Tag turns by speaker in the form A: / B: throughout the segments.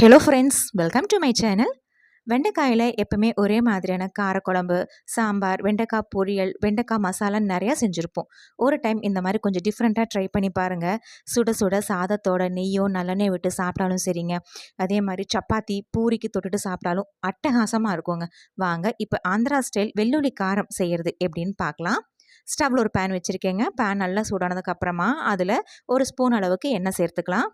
A: Hello friends welcome to my channel வெண்டைக்காயில் எப்பவுமே ஒரே மாதிரியான காரக்குழம்பு சாம்பார் வெண்டைக்காய் பொரியல் வெண்டைக்காய் மசாலான்னு நிறையா செஞ்சுருப்போம். ஒரு டைம் இந்த மாதிரி கொஞ்சம் டிஃப்ரெண்ட்டாக ட்ரை பண்ணி பாருங்கள் சுட சுட சாதத்தோட நெய்யோ நல்லெண்ணெய் விட்டு சாப்பிட்டாலும் சரிங்க. அதே மாதிரி சப்பாத்தி பூரிக்கு தொட்டுட்டு சாப்பிட்டாலும் அட்டகாசமாக இருக்குங்க. வாங்க இப்போ ஆந்திரா ஸ்டைல் வெள்ளுள்ளி காரம் செய்கிறது எப்படின்னு பார்க்கலாம். ஸ்டவ்வில் ஒரு பேன் வச்சுருக்கேங்க. பேன் நல்லா சூடானதுக்கப்புறமா அதில் ஒரு ஸ்பூன் அளவுக்கு எண்ணெய் சேர்த்துக்கலாம்.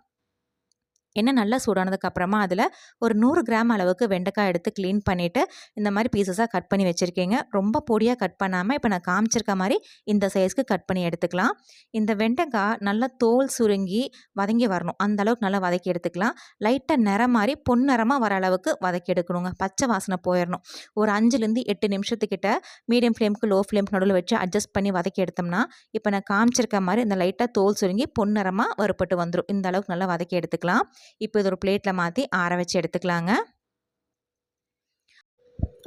A: எண்ணெய் நல்லா சூடானதுக்கு அப்புறமா அதில் ஒரு நூறு கிராம் அளவுக்கு வெண்டைக்காய் எடுத்து க்ளீன் பண்ணிவிட்டு இந்த மாதிரி பீசஸாக கட் பண்ணி வச்சுருக்கீங்க. ரொம்ப பொடியாக கட் பண்ணாமல் இப்போ நான் காமிச்சிருக்க மாதிரி இந்த சைஸ்க்கு கட் பண்ணி எடுத்துக்கலாம். இந்த வெண்டைக்காய் நல்லா தோல் சுருங்கி வதங்கி வரணும். அந்த அளவுக்கு நல்லா வதக்கி எடுத்துக்கலாம். லைட்டாக நிறம் மாதிரி பொன்னிறமாக வர அளவுக்கு வதக்கி எடுக்கணுங்க. பச்சை வாசனை போயிடணும் ஒரு அஞ்சுலேருந்து எட்டு நிமிஷத்துக்கிட்ட மீடியம் ஃப்ளேமுக்கு லோ ஃப்ளேமுக்கு நடுவில் வச்சு அட்ஜஸ்ட் பண்ணி வதக்கி எடுத்தோம்னா இப்போ நான் காமிச்சிருக்க மாதிரி இந்த லைட்டாக தோல் சுருங்கி பொன்னிறமாக வறுப்பட்டு வந்துடும் இந்த அளவுக்கு நல்லா வதக்கி எடுத்துக்கலாம். இப்போ இது ஒரு பிளேட்டில் மாற்றி ஆற வச்சு எடுத்துக்கலாங்க.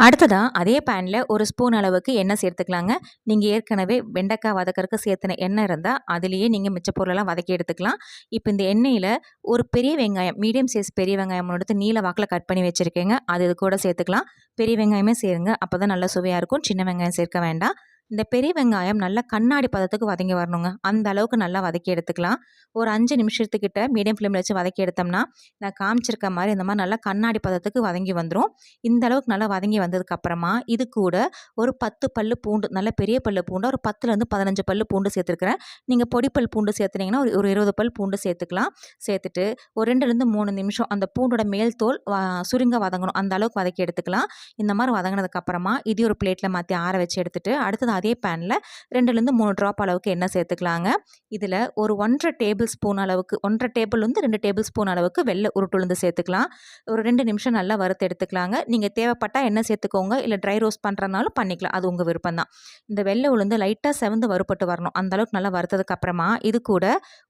A: அடுத்ததாக அதே பேனில் ஒரு ஸ்பூன் அளவுக்கு எண்ணெய் சேர்த்துக்கலாங்க. நீங்கள் ஏற்கனவே வெண்டைக்காய் வதக்கறக்கு சேர்த்துன எண்ணெய் இருந்தால் அதுலேயே நீங்கள் மிச்ச பொருளெல்லாம் வதக்கி எடுத்துக்கலாம். இப்போ இந்த எண்ணெயில் ஒரு பெரிய வெங்காயம் மீடியம் சைஸ் பெரிய வெங்காயம் எடுத்து நீல வாக்கில் கட் பண்ணி வச்சுருக்கேங்க. அது இது கூட சேர்த்துக்கலாம். பெரிய வெங்காயமே சேருங்க. அப்போ தான் நல்லா சுவையாக இருக்கும். சின்ன வெங்காயம் சேர்க்க வேண்டாம். இந்த பெரிய வெங்காயம் நல்லா கண்ணாடி பதத்துக்கு வதங்கி வரணுங்க. அந்த அளவுக்கு நல்லா வதக்கி எடுத்துக்கலாம். ஒரு அஞ்சு நிமிஷத்துக்கிட்ட மீடியம் ஃப்ளேமில் வச்சு வதக்கி எடுத்தோம்னா நான் காமிச்சிருக்க மாதிரி இந்த மாதிரி நல்லா கண்ணாடி பதத்துக்கு வதங்கி வந்துடும் இந்த அளவுக்கு நல்லா வதங்கி வந்ததுக்கப்புறமா இது கூட ஒரு பத்து பல்லு பூண்டு நல்ல பெரிய பல்லு பூண்டு ஒரு பத்துலேருந்து பதினஞ்சு பல்லு பூண்டு சேர்த்துருக்குறேன். நீங்கள் பொடி பல் பூண்டு சேர்த்துனீங்கன்னா ஒரு ஒரு இருபது பல் பூண்டு சேர்த்துக்கலாம். சேர்த்துட்டு ஒரு ரெண்டுலேருந்து மூணு நிமிஷம் அந்த பூண்டோட மேல் தோல் சுருங்க வதங்கணும். அந்த அளவுக்கு வதக்கி எடுத்துக்கலாம். இந்த மாதிரி வதங்கினதுக்கப்புறமா இது ஒரு பிளேட்டில் மாற்றி ஆற வச்சு எடுத்துட்டு அடுத்தது அதே பேனில் ரெண்டுலேருந்து மூணு ட்ராப் அளவுக்கு எண்ணெய் சேர்த்துக்கலாங்க. இதில் ஒரு ஒன்றரை டேபிள் ஸ்பூன் அளவுக்கு ஒன்றரை டேபிள்லேருந்து ரெண்டு டேபிள் ஸ்பூன் அளவுக்கு வெள்ளை உருட்டுலேருந்து சேர்த்துக்கலாம். ஒரு ரெண்டு நிமிஷம் நல்லா வறுத்து எடுத்துக்கலாங்க. நீங்கள் தேவைப்பட்டால் எண்ணெய் சேர்த்துக்கோங்க. இல்லை ட்ரை ரோஸ்ட் பண்ணுறதுனாலும் பண்ணிக்கலாம். அது உங்கள் விருப்பம் தான் இந்த வெள்ளை உளுந்து லைட்டாக செவந்து வறுப்பட்டு வரணும். அந்தளவுக்கு நல்லா வறுத்ததுக்கு அப்புறமா இது கூட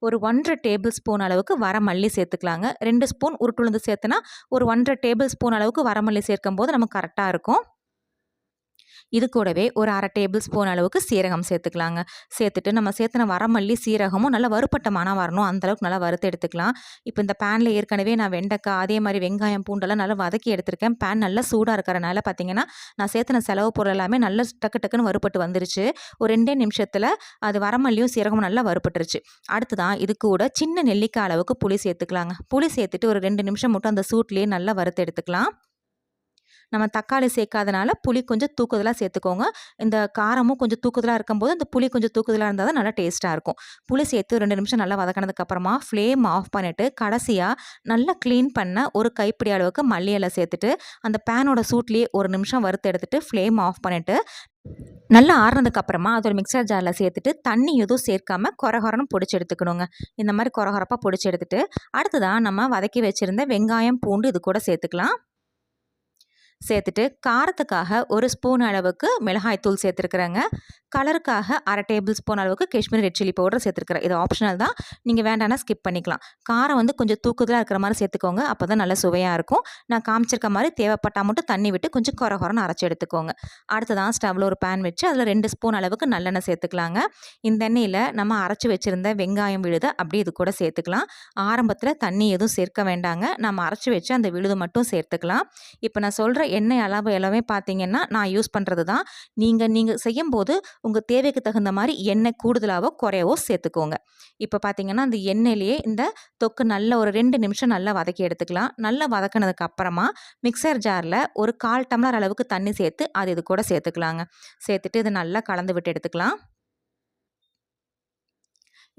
A: ஒரு ஒன்றரை டேபிள் ஸ்பூன் அளவுக்கு வர மல்லி சேர்த்துக்கலாங்க. ரெண்டு ஸ்பூன் உருட்டுலேருந்து சேர்த்துனா ஒரு ஒன்றரை டேபிள் ஸ்பூன் அளவுக்கு வரமல்லி சேர்க்கும் போது நமக்கு கரெக்டாக இருக்கும். இது கூடவே ஒரு அரை டேபிள் ஸ்பூன் அளவுக்கு சீரகம் சேர்த்துக்கலாங்க. சேர்த்துட்டு நம்ம சேர்த்துன வரமல்லி சீரகமும் நல்லா வறுப்பட்ட மனம் வரணும். அந்தளவுக்கு நல்லா வறுத்து எடுத்துக்கலாம். இப்போ இந்த பேனில் ஏற்கனவே நான் வெண்டைக்காய் அதே மாதிரி வெங்காயம் பூண்டெல்லாம் நல்லா வதக்கி எடுத்திருக்கேன். பேன் நல்லா சூடாக இருக்கிறனால பார்த்தீங்கன்னா நான் சேர்த்துன செலவு பொருள் எல்லாமே நல்லா டக்கு டக்குன்னு வறுப்பட்டு வந்துருச்சு. ஒரு ரெண்டே நிமிஷத்தில் அது வரமல்லியும் சீரகமும் நல்லா வறுப்பட்டுருச்சு அடுத்துதான் இது கூட சின்ன நெல்லிக்காய் அளவுக்கு புளி சேர்த்துக்கலாங்க. புளி சேர்த்துட்டு ஒரு ரெண்டு நிமிஷம் மட்டும் அந்த சூட்லேயே நல்லா வறுத்து எடுத்துக்கலாம். நம்ம தக்காளி சேர்க்காதனால புளி கொஞ்சம் தூக்குதலாக சேர்த்துக்கோங்க. இந்த காரமும் கொஞ்சம் தூக்குதலாக இருக்கும்போது அந்த புளி கொஞ்சம் தூக்குதலாக இருந்தால் தான் நல்லா டேஸ்ட்டாக இருக்கும். புளி சேர்த்து ரெண்டு நிமிஷம் நல்லா வதக்கினதுக்கப்புறமா ஃப்ளேம் ஆஃப் பண்ணிவிட்டு கடைசியாக நல்லா க்ளீன் பண்ண ஒரு கைப்பிடி அளவுக்கு மல்லி இலை சேர்த்துட்டு அந்த பேனோட சூட்லேயே ஒரு நிமிஷம் வறுத்து எடுத்துகிட்டு ஃப்ளேம் ஆஃப் பண்ணிவிட்டு நல்லா ஆறுனதுக்கப்புறமா அதோட அது ஒரு மிக்சர் ஜாரில் சேர்த்துட்டு தண்ணி எதுவும் சேர்க்காம குறகுறன்னு பொடிச்சு எடுத்துக்கணுங்க. இந்த மாதிரி குறகுறப்பாக பொடிச்சு எடுத்துட்டு அடுத்ததான் நம்ம வதக்கி வச்சுருந்த வெங்காயம் பூண்டு இது கூட சேர்த்துக்கலாம். சேர்த்துட்டு காரத்துக்காக ஒரு ஸ்பூன் அளவுக்கு மிளகாய் தூள் சேர்த்துருக்குறேங்க. கலருக்காக அரை டேபிள் ஸ்பூன் அளவுக்கு காஷ்மீர் ரெட் சில்லி பவுடர் சேர்த்துருக்குறேன். இது ஆப்ஷனல் தான். நீங்கள் வேண்டாம்னா ஸ்கிப் பண்ணிக்கலாம். காரம் வந்து கொஞ்சம் தூக்குதலாக இருக்கிற மாதிரி சேர்த்துக்கோங்க. அப்போ தான் நல்லா சுவையாக இருக்கும். நான் காமிச்சிருக்க மாதிரி தேவைப்பட்டால் மட்டும் தண்ணி விட்டு கொஞ்சம் குறை குறைன்னு அரைச்சி எடுத்துக்கோங்க. அடுத்ததான் ஸ்டவ்வில் ஒரு பேன் வச்சு அதில் ரெண்டு ஸ்பூன் அளவுக்கு நல்லெண்ணெய் சேர்த்துக்கலாங்க. இந்த எண்ணெயில் நம்ம அரைச்சி வச்சுருந்த வெங்காயம் விழுத அப்படியே இது கூட சேர்த்துக்கலாம். ஆரம்பத்தில் தண்ணி எதுவும் சேர்க்க வேண்டாங்க. நம்ம அரைச்சி வச்சு அந்த விழுது மட்டும் சேர்த்துக்கலாம். இப்போ நான் சொல்கிற எண்ணெய் அளவு எல்லாமே பார்த்தீங்கன்னா நான் யூஸ் பண்ணுறது தான் நீங்கள் நீங்கள் செய்யும்போது உங்கள் தேவைக்கு தகுந்த மாதிரி எண்ணெய் கூடுதலாகவோ குறையவோ சேர்த்துக்கோங்க. இப்போ பார்த்தீங்கன்னா அந்த எண்ணெயிலேயே இந்த தொக்கு நல்ல ஒரு ரெண்டு நிமிஷம் நல்லா வதக்கி எடுத்துக்கலாம். நல்லா வதக்கினதுக்கு அப்புறமா மிக்சர் ஜாரில் ஒரு கால் டம்ளர் அளவுக்கு தண்ணி சேர்த்து அது இது கூட சேர்த்துக்கலாங்க. சேர்த்துட்டு இது நல்லா கலந்து விட்டு எடுத்துக்கலாம்.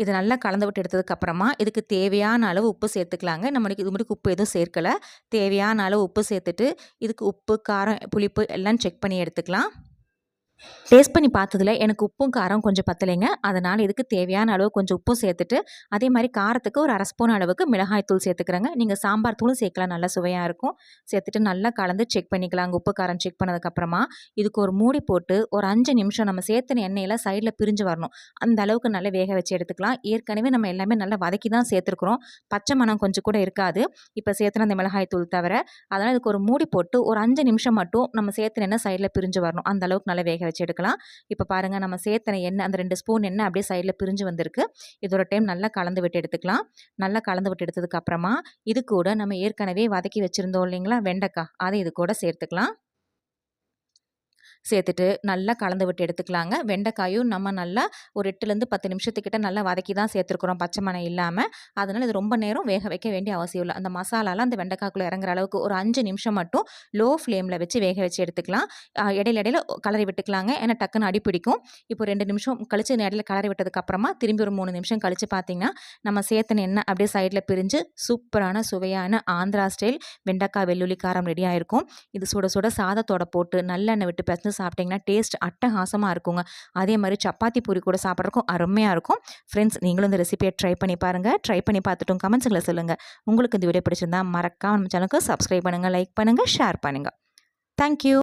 A: இது நல்லா கலந்து விட்டு எடுத்ததுக்கப்புறமா இதுக்கு தேவையான அளவு உப்பு சேர்த்துக்கலாங்க. நம்மளுக்கு இது மட்டும் உப்பு எதுவும் சேர்க்கலை. தேவையான அளவு உப்பு சேர்த்துட்டு இதுக்கு உப்பு காரம் புளிப்பு எல்லாம் செக் பண்ணி எடுத்துக்கலாம். டேஸ்ட் பண்ணி பார்த்ததுல எனக்கு உப்பும் காரம் கொஞ்சம் பத்தலைங்க. அதனால் இதுக்கு தேவையான அளவு கொஞ்சம் உப்பும் சேர்த்துட்டு அதே மாதிரி காரத்துக்கு ஒரு அரை ஸ்பூன் அளவுக்கு மிளகாய் தூள் சேர்த்துக்கிறேங்க. நீங்கள் சாம்பார் தூளும் சேர்க்கலாம் நல்லா சுவையாக இருக்கும். சேர்த்துட்டு நல்லா கலந்து செக் பண்ணிக்கலாம் உப்பு காரம் செக் பண்ணதுக்கப்புறமா. இதுக்கு ஒரு மூடி போட்டு ஒரு அஞ்சு நிமிஷம் நம்ம சேர்த்துன எண்ணெயில் சைடில் பிரிஞ்சு வரணும். அந்த அளவுக்கு நல்லா வேக வச்சு எடுத்துக்கலாம். ஏற்கனவே நம்ம எல்லாமே நல்லா வதக்கி தான் சேர்த்துருக்குறோம். பச்சை மணம் கொஞ்சம் கூட இருக்காது. இப்போ சேர்த்துன அந்த மிளகாய் தூள் தவிர அதனால் இதுக்கு ஒரு மூடி போட்டு ஒரு அஞ்சு நிமிஷம் மட்டும் நம்ம சேர்த்துன எண்ணெய் சைடில் பிரிஞ்சு வரணும். அந்த அளவுக்கு நல்லா வேக வச்சு எடுக்கலாம். இப்போ பாருங்கள் நம்ம சேர்த்தன எண்ணெய் அந்த ரெண்டு ஸ்பூன் எண்ணெய் அப்படியே சைடில் பிரிஞ்சு வந்திருக்கு. இது ஒரு டைம் நல்லா கலந்து விட்டு எடுத்துக்கலாம். நல்லா கலந்து விட்டு எடுத்ததுக்கப்புறமா இது கூட நம்ம ஏற்கனவே வதக்கி வச்சுருந்தோம் இல்லைங்களா? வெண்டைக்காய். அதை இது கூட சேர்த்துக்கலாம். சேர்த்துட்டு நல்லா கலந்து விட்டு எடுத்துக்கலாங்க. வெண்டைக்காயும் நம்ம நல்லா ஒரு எட்டுலேருந்து பத்து நிமிஷத்துக்கிட்ட நல்லா வதக்கி தான் சேர்த்துருக்குறோம். பச்சை மணம் இல்லாமல் அதனால் இது ரொம்ப நேரம் வேக வைக்க வேண்டிய அவசியம் இல்லை. அந்த மசாலாலாம் அந்த வெண்டைக்காய்க்குள்ளே இறங்குற அளவுக்கு ஒரு அஞ்சு நிமிஷம் மட்டும் லோ ஃப்ளேமில் வச்சு வேக வச்சு எடுத்துக்கலாம். இடையில இடையில கலரி விட்டுக்கலாங்க. ஏன்னா டக்குன்னு அடி பிடிக்கும். இப்போ ரெண்டு நிமிஷம் கழிச்சு இடையில கலரி விட்டதுக்கப்புறமா திரும்பி ஒரு மூணு நிமிஷம் கழிச்சு பார்த்தீங்கன்னா நம்ம சேர்த்தன எண்ணெய் அப்படியே சைடில் பிரிஞ்சு சூப்பரான சுவையான ஆந்திரா ஸ்டைல் வெண்டைக்காய் வெள்ளுள்ளி காரம் ரெடி ஆயிருக்கும். இது சுட சுட சாதத்தோட போட்டு நல்லெண்ணெய் விட்டு பிசைஞ்சு சாப்பிட்டிங்கன்னா டேஸ்ட் அட்டகாசமாக இருக்குங்க. அதே மாதிரி சப்பாத்தி பூரி கூட சாப்பிட்றதுக்கும் அருமையாக இருக்கும். ஃப்ரெண்ட்ஸ் நீங்களும் இந்த ரெசிபியை ட்ரை பண்ணி பாருங்கள் ட்ரை பண்ணி பார்த்துட்டும் கமெண்ட்ஸுங்களை சொல்லுங்கள் உங்களுக்கு இந்த வீடியோ பிடிச்சிருந்தா மறக்காம நம்ம சேனலுக்கு சப்ஸ்கிரைப் பண்ணுங்கள் லைக் பண்ணுங்கள் ஷேர் பண்ணுங்கள் தேங்க்யூ